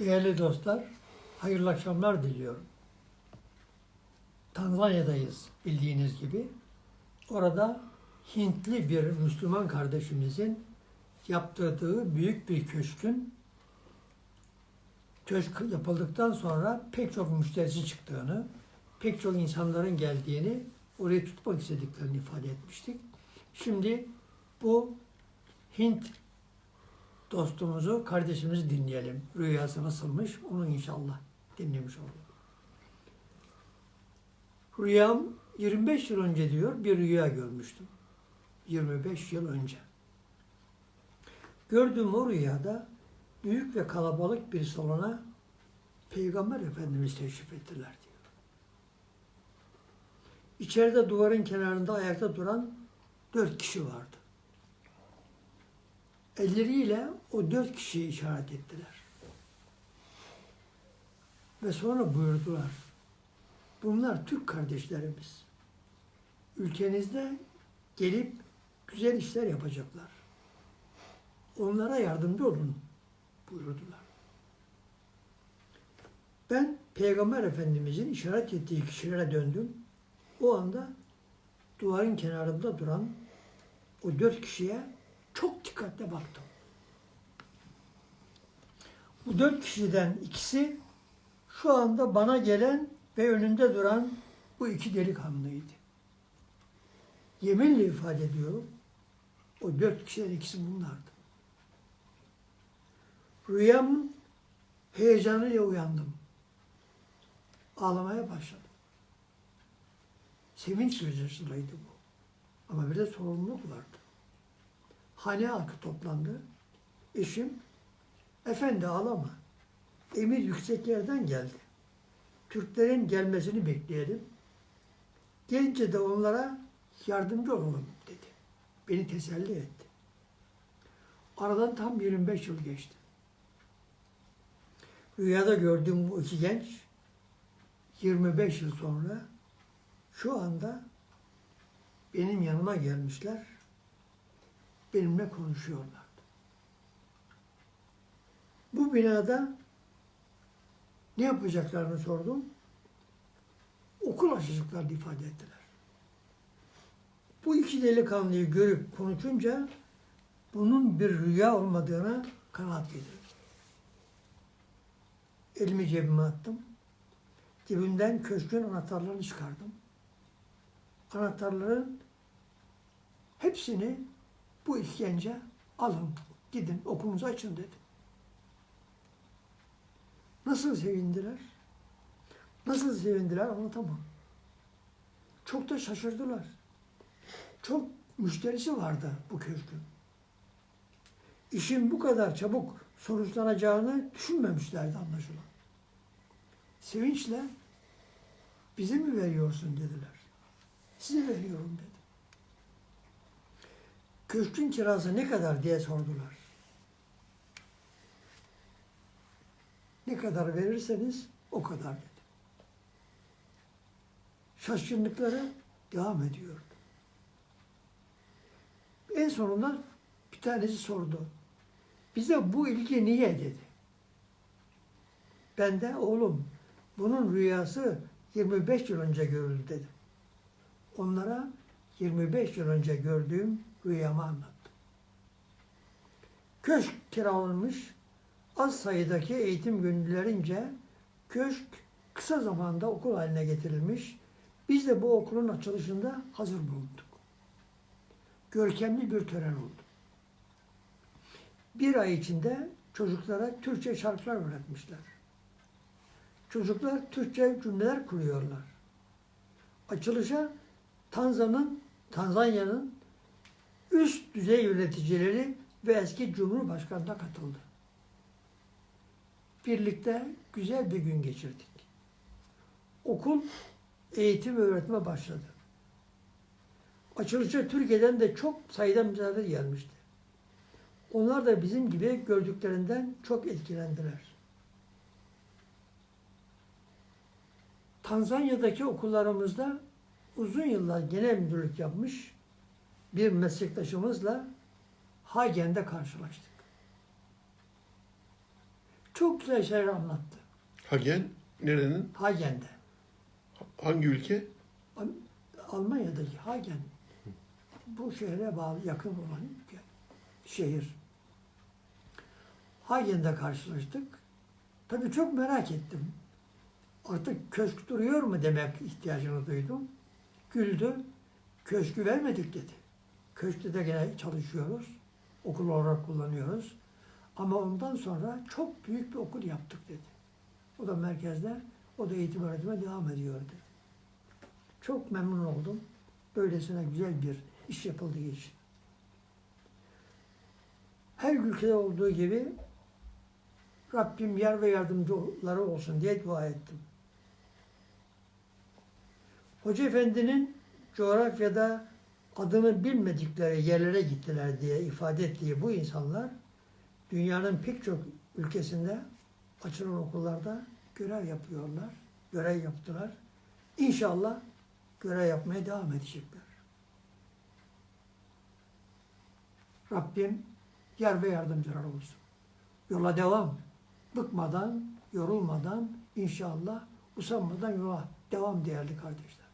Değerli dostlar, hayırlı akşamlar diliyorum. Tanzanya'dayız bildiğiniz gibi. Orada Hintli bir Müslüman kardeşimizin yaptırdığı büyük bir köşkün köşk yapıldıktan sonra pek çok müşterisi çıktığını, pek çok insanların geldiğini, orayı tutmak istediklerini ifade etmiştik. Şimdi bu Hint dostumuzu, kardeşimizi dinleyelim. Rüyası nasılmış onu inşallah dinlemiş olalım. Rüyam 25 yıl önce diyor bir rüya görmüştüm. 25 yıl önce. Gördüğüm o rüyada büyük ve kalabalık bir salona Peygamber Efendimiz teşrif ettiler diyor. İçeride duvarın kenarında ayakta duran dört kişi vardı. Elleriyle o dört kişiyi işaret ettiler. Ve sonra buyurdular. Bunlar Türk kardeşlerimiz. Ülkenizde gelip güzel işler yapacaklar. Onlara yardımcı olun buyurdular. Ben Peygamber Efendimizin işaret ettiği kişilere döndüm. O anda duvarın kenarında duran o dört kişiye çok dikkatle baktım. Bu dört kişiden ikisi şu anda bana gelen ve önünde duran bu iki delikanlıydı. Yeminle ifade ediyorum. O dört kişiden ikisi bunlardı. Rüyamın heyecanıyla uyandım. Ağlamaya başladım. Sevinç rüzgarıydı bu. Ama bir de sorumluluk vardı. Hane halkı toplandı. Eşim, efendi ağlama. Emir yüksek yerden geldi. Türklerin gelmesini bekleyelim. Gelince de onlara yardımcı olalım dedi. Beni teselli etti. Aradan tam 25 yıl geçti. Rüyada gördüğüm bu iki genç 25 yıl sonra şu anda benim yanıma gelmişler. Benimle konuşuyorlardı. Bu binada ne yapacaklarını sordum. Okul açacaklarını ifade ettiler. Bu iki delikanlıyı görüp konuşunca bunun bir rüya olmadığına kanaat getirdim. Elimi cebime attım. Cebimden köşkün anahtarlarını çıkardım. Anahtarların hepsini bu iki gence alın, gidin okulunuzu açın dedim. Nasıl sevindiler? Nasıl sevindiler anlatamam. Çok da şaşırdılar. Çok müşterisi vardı bu köşkün. İşin bu kadar çabuk sonuçlanacağını düşünmemişlerdi anlaşılan. Sevinçle bize mi veriyorsun dediler. Size veriyorum dedim. Köşkün kirası ne kadar diye sordular. Ne kadar verirseniz o kadar dedi. Şaşkınlıkları devam ediyordu. En sonunda bir tanesi sordu. Bize bu ilgi niye dedi. Ben de oğlum bunun rüyası 25 yıl önce görüldü dedim. Onlara 25 yıl önce gördüğüm rüyamı anlattım. Köşk kiralanmış, az sayıdaki eğitim gönüllülerince köşk kısa zamanda okul haline getirilmiş. Biz de bu okulun açılışında hazır bulunduk. Görkemli bir tören oldu. Bir ay içinde çocuklara Türkçe şarkılar öğretmişler. Çocuklar Türkçe cümleler kuruyorlar. Açılışa Tanzanya'nın Tanzanya'nın üst düzey yöneticileri ve eski Cumhurbaşkanı da katıldı. Birlikte güzel bir gün geçirdik. Okul eğitim ve öğretime başladı. Açılışa Türkiye'den de çok sayıda misafir gelmişti. Onlar da bizim gibi gördüklerinden çok etkilendiler. Tanzanya'daki okullarımızda uzun yıllar genel müdürlük yapmış bir meslektaşımızla Hagen'de karşılaştık. Çok güzel şeyler anlattı. Hagen nerenin? Hagen'de. Hangi ülke? Almanya'daki Hagen. Bu şehre bağlı yakın olan ülke. Şehir. Hagen'de karşılaştık. Tabii çok merak ettim. Artık köşk duruyor mu demek ihtiyacını duydum. Güldü. Köşkü vermedik dedi. Köşkte gene çalışıyoruz. Okul olarak kullanıyoruz. Ama ondan sonra çok büyük bir okul yaptık dedi. O da merkezde, o da eğitim öğretime devam ediyor dedi. Çok memnun oldum. Böylesine güzel bir iş yapıldığı için. Her ülkede olduğu gibi Rabbim yar ve yardımcıları olsun diye dua ettim. Hoca Efendi'nin coğrafyada adını bilmedikleri yerlere gittiler diye ifade ettiği bu insanlar dünyanın pek çok ülkesinde açılan okullarda görev yapıyorlar, görev yaptılar. İnşallah görev yapmaya devam edecekler. Rabbim yar ve yardımcılar olsun. Yola devam. Bıkmadan, yorulmadan, inşallah usanmadan yola devam değerli kardeşler.